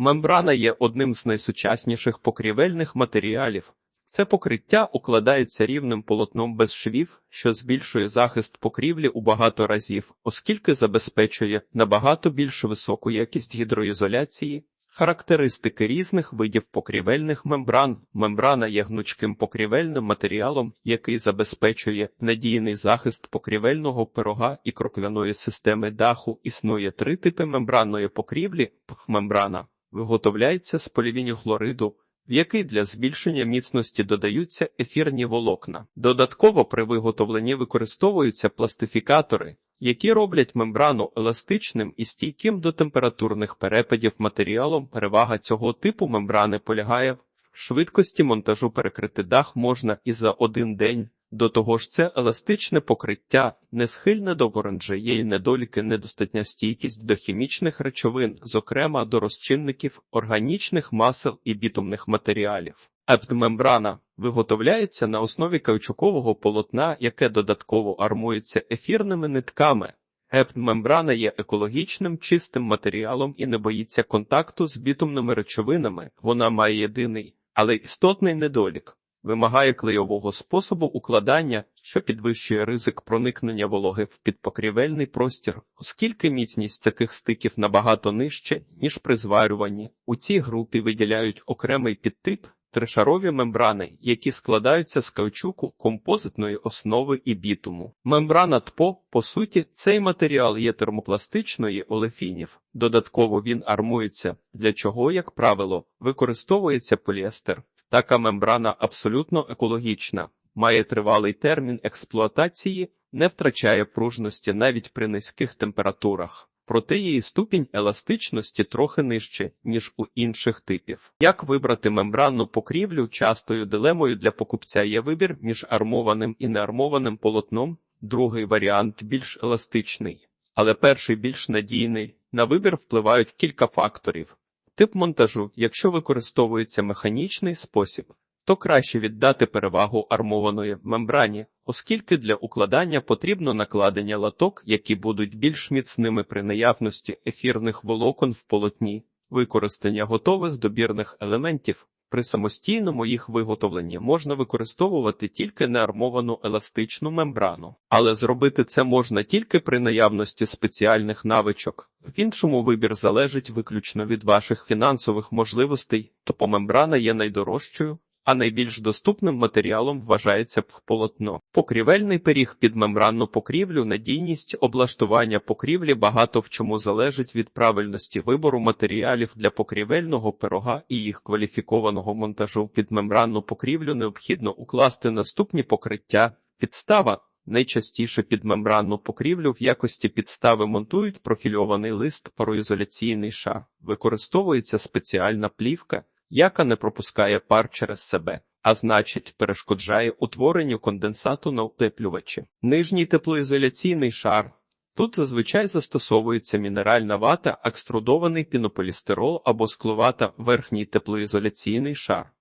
Мембрана є одним з найсучасніших покрівельних матеріалів. Це покриття укладається рівним полотном без швів, що збільшує захист покрівлі у багато разів, оскільки забезпечує набагато більш високу якість гідроізоляції. Характеристики різних видів покрівельних мембран. Мембрана є гнучким покрівельним матеріалом, який забезпечує надійний захист покрівельного пирога і кроквяної системи даху. Існує три типи мембранної покрівлі. Мембрана виготовляється з полівінюхлориду, в який для збільшення міцності додаються ефірні волокна. Додатково при виготовленні використовуються пластифікатори, які роблять мембрану еластичним і стійким до температурних перепадів матеріалом. Перевага цього типу мембрани полягає в швидкості монтажу перекрити дах можна і за один день. До того ж, це еластичне покриття, не схильне до є недоліки, недостатня стійкість до хімічних речовин, зокрема до розчинників, органічних масел і бітумних матеріалів. Епмембрана виготовляється на основі каучукового полотна, яке додатково армується ефірними нитками. Епмембрана є екологічним чистим матеріалом і не боїться контакту з бітумними речовинами. Вона має єдиний, але істотний недолік. Вимагає клейового способу укладання, що підвищує ризик проникнення вологи в підпокрівельний простір, оскільки міцність таких стиків набагато нижче, ніж при зварюванні. У цій групі виділяють окремий підтип тришарові мембрани, які складаються з каучуку, композитної основи і бітуму. Мембрана ТПО, по суті, цей матеріал є термопластичної олефінів. Додатково він армується, для чого, як правило, використовується поліестер. Така мембрана абсолютно екологічна, має тривалий термін експлуатації, не втрачає пружності навіть при низьких температурах. Проте її ступінь еластичності трохи нижче, ніж у інших типів. Як вибрати мембранну покрівлю частою дилемою для покупця є вибір між армованим і неармованим полотном, другий варіант більш еластичний, але перший більш надійний. На вибір впливають кілька факторів. Тип монтажу, якщо використовується механічний спосіб, то краще віддати перевагу армованої мембрані, оскільки для укладання потрібно накладення латок, які будуть більш міцними при наявності ефірних волокон в полотні, використання готових добірних елементів. При самостійному їх виготовленні можна використовувати тільки неармовану еластичну мембрану, але зробити це можна тільки при наявності спеціальних навичок. В іншому вибір залежить виключно від ваших фінансових можливостей, то мембрана є найдорожчою, а найбільш доступним матеріалом вважається полотно. Покрівельний пиріг під мембранну покрівлю, надійність облаштування покрівлі багато в чому залежить від правильності вибору матеріалів для покрівельного пирога і їх кваліфікованого монтажу. Під мембранну покрівлю необхідно укласти наступні покриття, підстава. Найчастіше під мембранну покрівлю в якості підстави монтують профільований лист пароізоляційний шар. Використовується спеціальна плівка, яка не пропускає пар через себе, а значить, перешкоджає утворенню конденсату на утеплювачі. Нижній теплоізоляційний шар. Тут зазвичай застосовується мінеральна вата, екструдований пінополістирол або скловата верхній теплоізоляційний шар.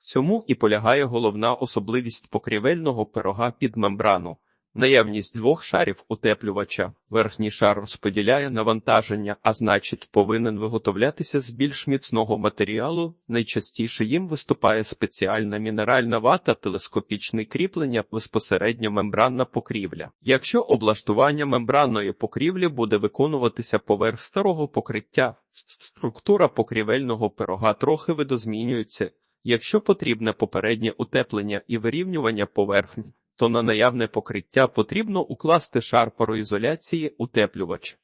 В цьому і полягає головна особливість покрівельного пирога під мембрану. Наявність двох шарів утеплювача. Верхній шар розподіляє навантаження, а значить, повинен виготовлятися з більш міцного матеріалу. Найчастіше їм виступає спеціальна мінеральна вата, телескопічне кріплення, безпосередньо мембранна покрівля. Якщо облаштування мембранної покрівлі буде виконуватися поверх старого покриття, структура покрівельного пирога трохи видозмінюється. Якщо потрібне попереднє утеплення і вирівнювання поверхні, то на наявне покриття потрібно укласти шар пароізоляції утеплювач.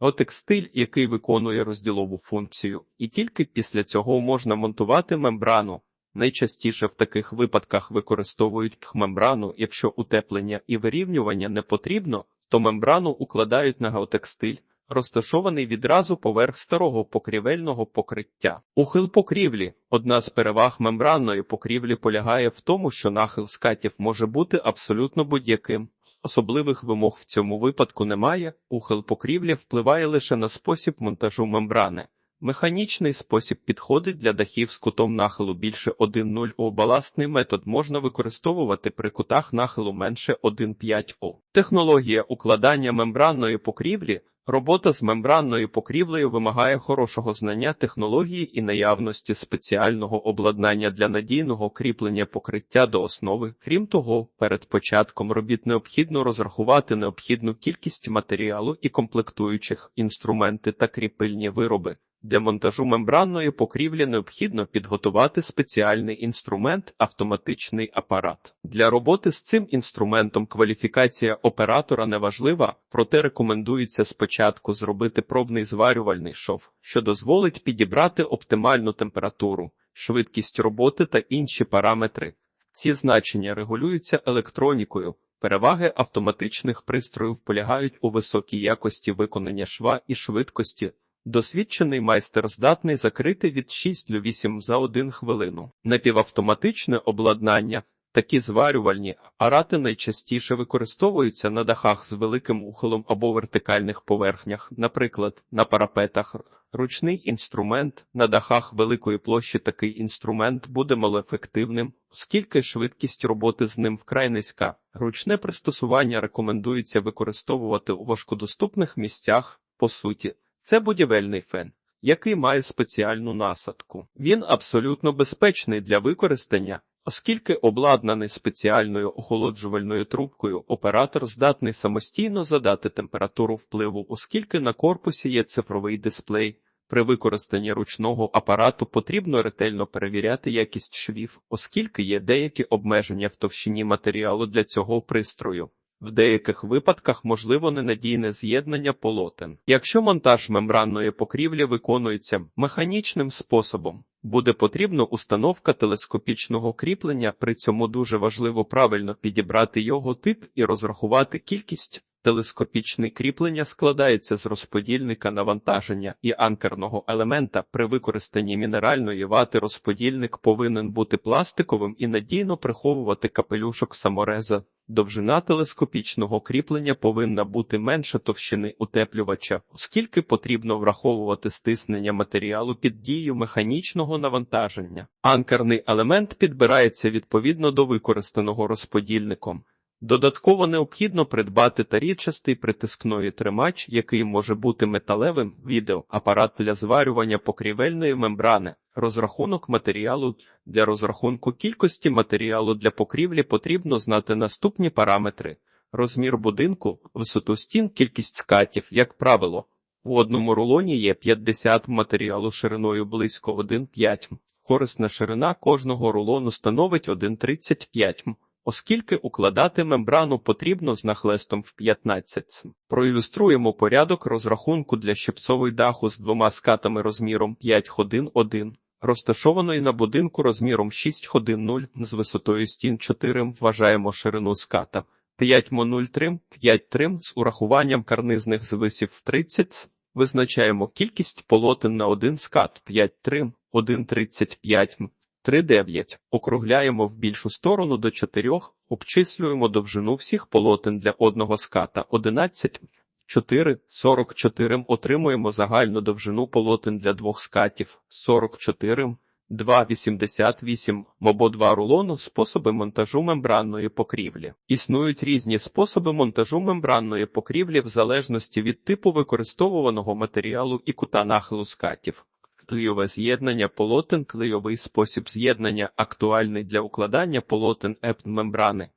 Отекстиль, який виконує розділову функцію, і тільки після цього можна монтувати мембрану. Найчастіше в таких випадках використовують мембрану, якщо утеплення і вирівнювання не потрібно, то мембрану укладають на геотекстиль, розташований відразу поверх старого покрівельного покриття. Ухил покрівлі. Одна з переваг мембранної покрівлі полягає в тому, що нахил скатів може бути абсолютно будь-яким. Особливих вимог в цьому випадку немає. Ухил покрівлі впливає лише на спосіб монтажу мембрани. Механічний спосіб підходить для дахів з кутом нахилу більше 1,0 О. Баластний метод можна використовувати при кутах нахилу менше 1,5 О. Технологія укладання мембранної покрівлі Робота з мембранною покрівлею вимагає хорошого знання технології і наявності спеціального обладнання для надійного кріплення покриття до основи. Крім того, перед початком робіт необхідно розрахувати необхідну кількість матеріалу і комплектуючих інструменти та кріпильні вироби. Для монтажу мембранної покрівлі необхідно підготувати спеціальний інструмент автоматичний апарат. Для роботи з цим інструментом кваліфікація оператора не важлива, проте рекомендується спочатку зробити пробний зварювальний шов, що дозволить підібрати оптимальну температуру, швидкість роботи та інші параметри. Ці значення регулюються електронікою. Переваги автоматичних пристроїв полягають у високій якості виконання шва і швидкості. Досвідчений майстер здатний закрити від 6 до 8 за 1 хвилину. Напівавтоматичне обладнання, такі зварювальні арати найчастіше використовуються на дахах з великим ухилом або вертикальних поверхнях, наприклад, на парапетах. Ручний інструмент на дахах великої площі такий інструмент буде малоефективним, оскільки швидкість роботи з ним вкрай низька. Ручне пристосування рекомендується використовувати у важкодоступних місцях, по суті. Це будівельний фен, який має спеціальну насадку. Він абсолютно безпечний для використання, оскільки обладнаний спеціальною охолоджувальною трубкою, оператор здатний самостійно задати температуру впливу, оскільки на корпусі є цифровий дисплей. При використанні ручного апарату потрібно ретельно перевіряти якість швів, оскільки є деякі обмеження в товщині матеріалу для цього пристрою. В деяких випадках можливо ненадійне з'єднання полотен. Якщо монтаж мембранної покрівлі виконується механічним способом, буде потрібна установка телескопічного кріплення, при цьому дуже важливо правильно підібрати його тип і розрахувати кількість. Телескопічне кріплення складається з розподільника навантаження і анкерного елемента. При використанні мінеральної вати розподільник повинен бути пластиковим і надійно приховувати капелюшок самореза. Довжина телескопічного кріплення повинна бути менше товщини утеплювача, оскільки потрібно враховувати стиснення матеріалу під дією механічного навантаження. Анкерний елемент підбирається відповідно до використаного розподільником. Додатково необхідно придбати тарічастий притискної тримач, який може бути металевим, відео, апарат для зварювання покрівельної мембрани, розрахунок матеріалу. Для розрахунку кількості матеріалу для покрівлі потрібно знати наступні параметри: розмір будинку, висоту стін, кількість скатів, як правило. У одному рулоні є 50 матеріалу шириною близько 1,5 м. Корисна ширина кожного рулону становить 1,35 м оскільки укладати мембрану потрібно з нахлестом в 15. Проілюструємо порядок розрахунку для щипцової даху з двома скатами розміром 5 ходин 1. Розташованої на будинку розміром 6 ходин 0 з висотою стін 4 вважаємо ширину ската 5 мо 3, 5 трим з урахуванням карнизних звисів в 30, визначаємо кількість полотен на один скат 5 трим, 1,35 м. 3,9. Округляємо в більшу сторону до 4, обчислюємо довжину всіх полотен для одного ската. 11, 4, 44 отримуємо загальну довжину полотен для двох скатів. 44, 2,88 або два рулону способи монтажу мембранної покрівлі. Існують різні способи монтажу мембранної покрівлі в залежності від типу використовуваного матеріалу і кута нахилу скатів. Клейове з'єднання полотен, клейовий спосіб з'єднання актуальний для укладання полотен епн-мембрани.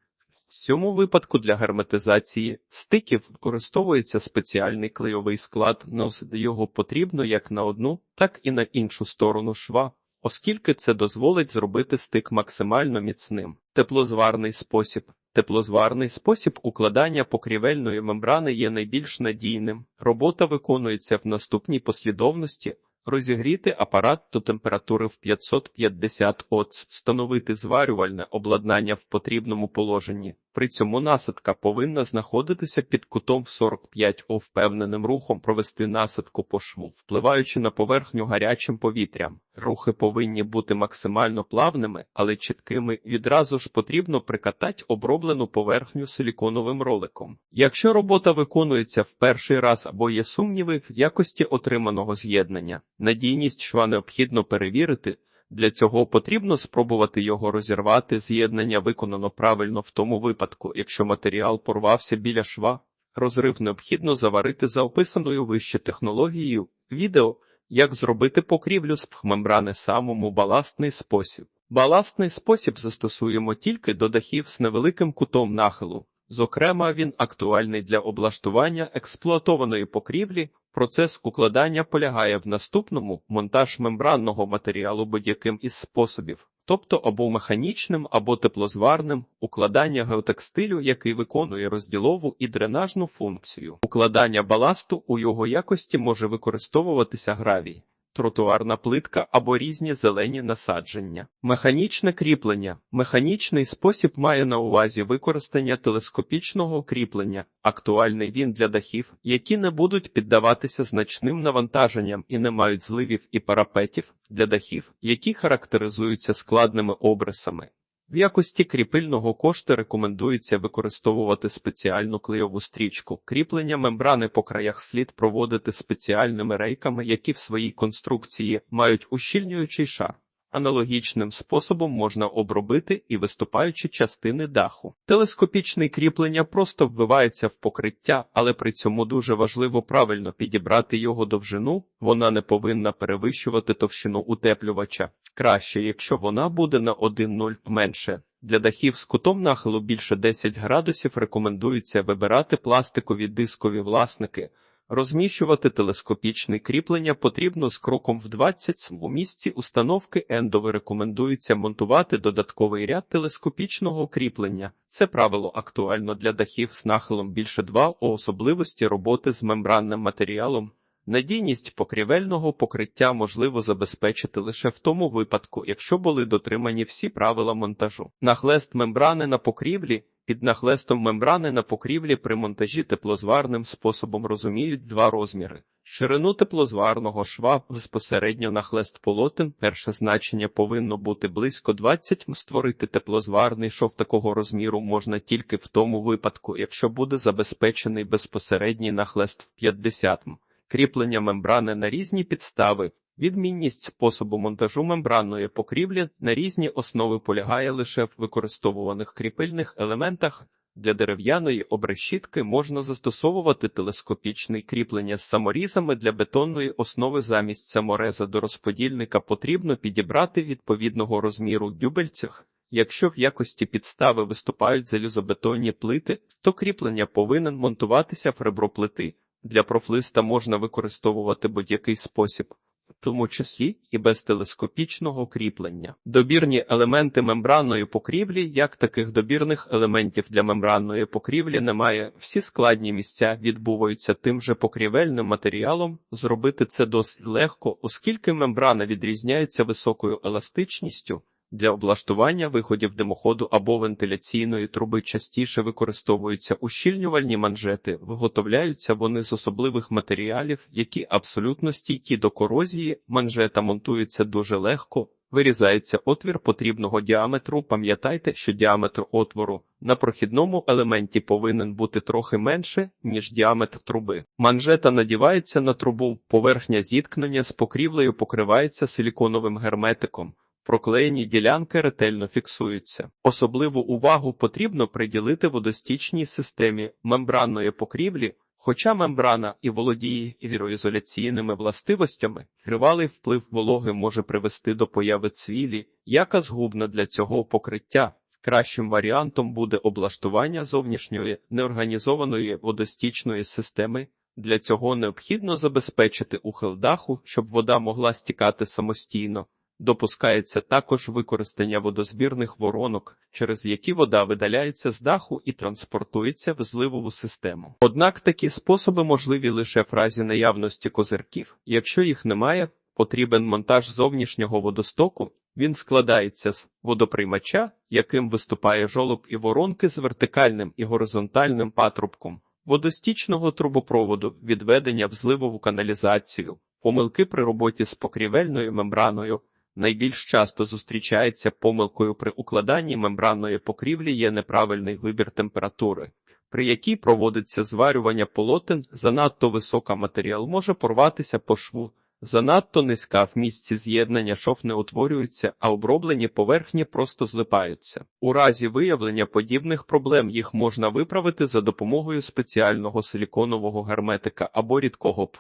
В цьому випадку для герметизації стиків використовується спеціальний клейовий склад, носити його потрібно як на одну, так і на іншу сторону шва, оскільки це дозволить зробити стик максимально міцним. Теплозварний спосіб. Теплозварний спосіб укладання покрівельної мембрани є найбільш надійним. Робота виконується в наступній послідовності. Розігріти апарат до температури в 550 Оц, встановити зварювальне обладнання в потрібному положенні. При цьому насадка повинна знаходитися під кутом 45 О впевненим рухом провести насадку по шву, впливаючи на поверхню гарячим повітрям. Рухи повинні бути максимально плавними, але чіткими. Відразу ж потрібно прикатати оброблену поверхню силіконовим роликом. Якщо робота виконується в перший раз або є сумніви в якості отриманого з'єднання, надійність шва необхідно перевірити. Для цього потрібно спробувати його розірвати. З'єднання виконано правильно в тому випадку, якщо матеріал порвався біля шва. розрив необхідно заварити за описаною вище технологією. Відео як зробити покрівлю з пхмембрани самому баластний спосіб. Баластний спосіб застосуємо тільки до дахів з невеликим кутом нахилу. Зокрема, він актуальний для облаштування експлуатованої покрівлі. Процес укладання полягає в наступному монтаж мембранного матеріалу будь-яким із способів, тобто або механічним, або теплозварним, укладання геотекстилю, який виконує розділову і дренажну функцію. Укладання баласту у його якості може використовуватися гравій тротуарна плитка або різні зелені насадження. Механічне кріплення. Механічний спосіб має на увазі використання телескопічного кріплення. Актуальний він для дахів, які не будуть піддаватися значним навантаженням і не мають зливів і парапетів для дахів, які характеризуються складними обрисами. В якості кріпильного кошти рекомендується використовувати спеціальну клейову стрічку. Кріплення мембрани по краях слід проводити спеціальними рейками, які в своїй конструкції мають ущільнюючий шар. Аналогічним способом можна обробити і виступаючі частини даху. Телескопічне кріплення просто вбивається в покриття, але при цьому дуже важливо правильно підібрати його довжину, вона не повинна перевищувати товщину утеплювача. Краще, якщо вона буде на 1,0 менше. Для дахів з кутом нахилу більше 10 градусів рекомендується вибирати пластикові дискові власники. Розміщувати телескопічне кріплення потрібно з кроком в 20 у місці установки ендови рекомендується монтувати додатковий ряд телескопічного кріплення. Це правило актуально для дахів з нахилом більше 2 у особливості роботи з мембранним матеріалом. Надійність покрівельного покриття можливо забезпечити лише в тому випадку, якщо були дотримані всі правила монтажу. Нахлест мембрани на покрівлі під нахлестом мембрани на покрівлі при монтажі теплозварним способом розуміють два розміри. Ширину теплозварного шва безпосередньо нахлест полотен. Перше значення повинно бути близько 20 м. Створити теплозварний шов такого розміру можна тільки в тому випадку, якщо буде забезпечений безпосередній нахлест в 50 м. Кріплення мембрани на різні підстави. Відмінність способу монтажу мембранної покрівлі на різні основи полягає лише в використовуваних кріпильних елементах. Для дерев'яної обрешітки можна застосовувати телескопічне кріплення з саморізами для бетонної основи замість самореза до розподільника потрібно підібрати відповідного розміру дюбельцях. Якщо в якості підстави виступають залізобетонні плити, то кріплення повинен монтуватися в ребро плити. Для профлиста можна використовувати будь-який спосіб, в тому числі і без телескопічного кріплення. Добірні елементи мембранної покрівлі, як таких добірних елементів для мембранної покрівлі немає. Всі складні місця відбуваються тим же покрівельним матеріалом. Зробити це досить легко, оскільки мембрана відрізняється високою еластичністю. Для облаштування виходів димоходу або вентиляційної труби частіше використовуються ущільнювальні манжети, виготовляються вони з особливих матеріалів, які абсолютно стійкі до корозії, манжета монтується дуже легко, вирізається отвір потрібного діаметру. Пам'ятайте, що діаметр отвору на прохідному елементі повинен бути трохи менше, ніж діаметр труби. Манжета надівається на трубу, поверхня зіткнення з покрівлею покривається силіконовим герметиком. Проклеєні ділянки ретельно фіксуються. Особливу увагу потрібно приділити водостічній системі мембранної покрівлі, хоча мембрана і володіє віроізоляційними властивостями, тривалий вплив вологи може привести до появи цвілі, яка згубна для цього покриття. Кращим варіантом буде облаштування зовнішньої неорганізованої водостічної системи. Для цього необхідно забезпечити ухил даху, щоб вода могла стікати самостійно. Допускається також використання водозбірних воронок, через які вода видаляється з даху і транспортується в зливову систему. Однак такі способи можливі лише в разі наявності козирків. Якщо їх немає, потрібен монтаж зовнішнього водостоку. Він складається з водоприймача, яким виступає жолоб і воронки з вертикальним і горизонтальним патрубком, водостічного трубопроводу, відведення в зливову каналізацію, помилки при роботі з покрівельною мембраною. Найбільш часто зустрічається помилкою при укладанні мембранної покрівлі є неправильний вибір температури, при якій проводиться зварювання полотен, занадто висока матеріал може порватися по шву. Занадто низька в місці з'єднання шов не утворюється, а оброблені поверхні просто злипаються. У разі виявлення подібних проблем їх можна виправити за допомогою спеціального силіконового герметика або рідкого п.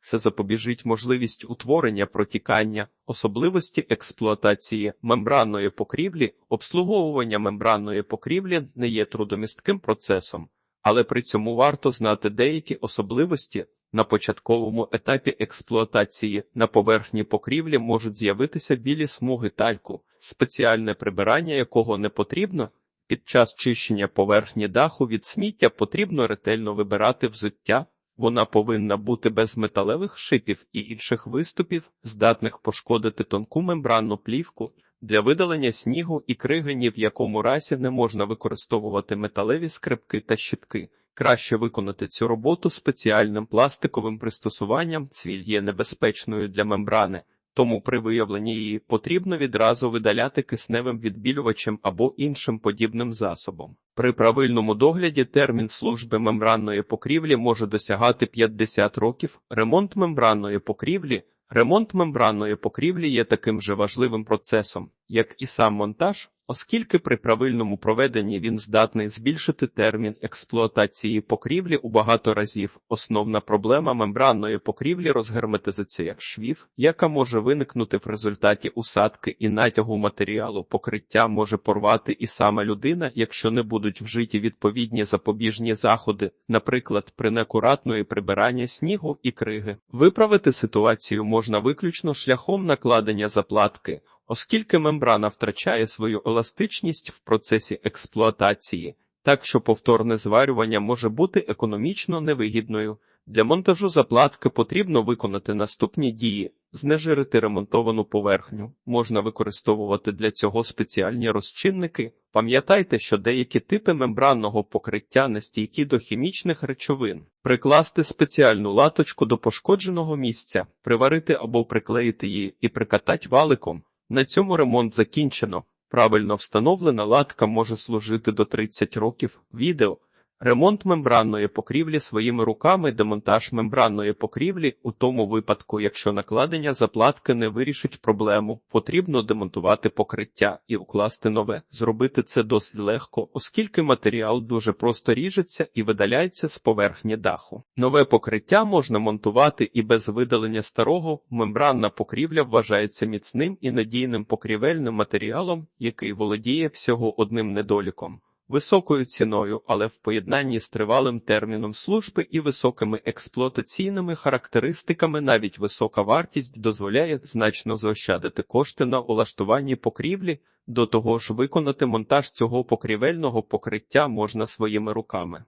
Це запобіжить можливість утворення протікання, особливості експлуатації мембранної покрівлі, обслуговування мембранної покрівлі не є трудомістким процесом, але при цьому варто знати деякі особливості. На початковому етапі експлуатації на поверхні покрівлі можуть з'явитися білі смуги тальку, спеціальне прибирання якого не потрібно. Під час чищення поверхні даху від сміття потрібно ретельно вибирати взуття. Вона повинна бути без металевих шипів і інших виступів, здатних пошкодити тонку мембранну плівку. Для видалення снігу і криги ні в якому разі не можна використовувати металеві скрипки та щітки. Краще виконати цю роботу спеціальним пластиковим пристосуванням. Цвіль є небезпечною для мембрани, тому при виявленні її потрібно відразу видаляти кисневим відбілювачем або іншим подібним засобом. При правильному догляді термін служби мембранної покрівлі може досягати 50 років. Ремонт мембранної покрівлі Ремонт мембранної покрівлі є таким же важливим процесом, як і сам монтаж, оскільки при правильному проведенні він здатний збільшити термін експлуатації покрівлі у багато разів. Основна проблема мембранної покрівлі розгерметизація швів, яка може виникнути в результаті усадки і натягу матеріалу. Покриття може порвати і сама людина, якщо не будуть вжиті відповідні запобіжні заходи, наприклад, при неакуратної прибирання снігу і криги. Виправити ситуацію можна виключно шляхом накладення заплатки. Оскільки мембрана втрачає свою еластичність в процесі експлуатації, так що повторне зварювання може бути економічно невигідною. Для монтажу заплатки потрібно виконати наступні дії: знежирити ремонтовану поверхню. Можна використовувати для цього спеціальні розчинники. Пам'ятайте, що деякі типи мембранного покриття не стійкі до хімічних речовин, прикласти спеціальну латочку до пошкодженого місця, приварити або приклеїти її і прикатати валиком. На цьому ремонт закінчено. Правильно встановлена латка може служити до 30 років. Відео. Ремонт мембранної покрівлі своїми руками, демонтаж мембранної покрівлі у тому випадку, якщо накладення заплатки не вирішить проблему, потрібно демонтувати покриття і укласти нове. Зробити це досить легко, оскільки матеріал дуже просто ріжеться і видаляється з поверхні даху. Нове покриття можна монтувати і без видалення старого. Мембранна покрівля вважається міцним і надійним покрівельним матеріалом, який володіє всього одним недоліком високою ціною, але в поєднанні з тривалим терміном служби і високими експлуатаційними характеристиками навіть висока вартість дозволяє значно заощадити кошти на улаштуванні покрівлі. До того ж, виконати монтаж цього покрівельного покриття можна своїми руками.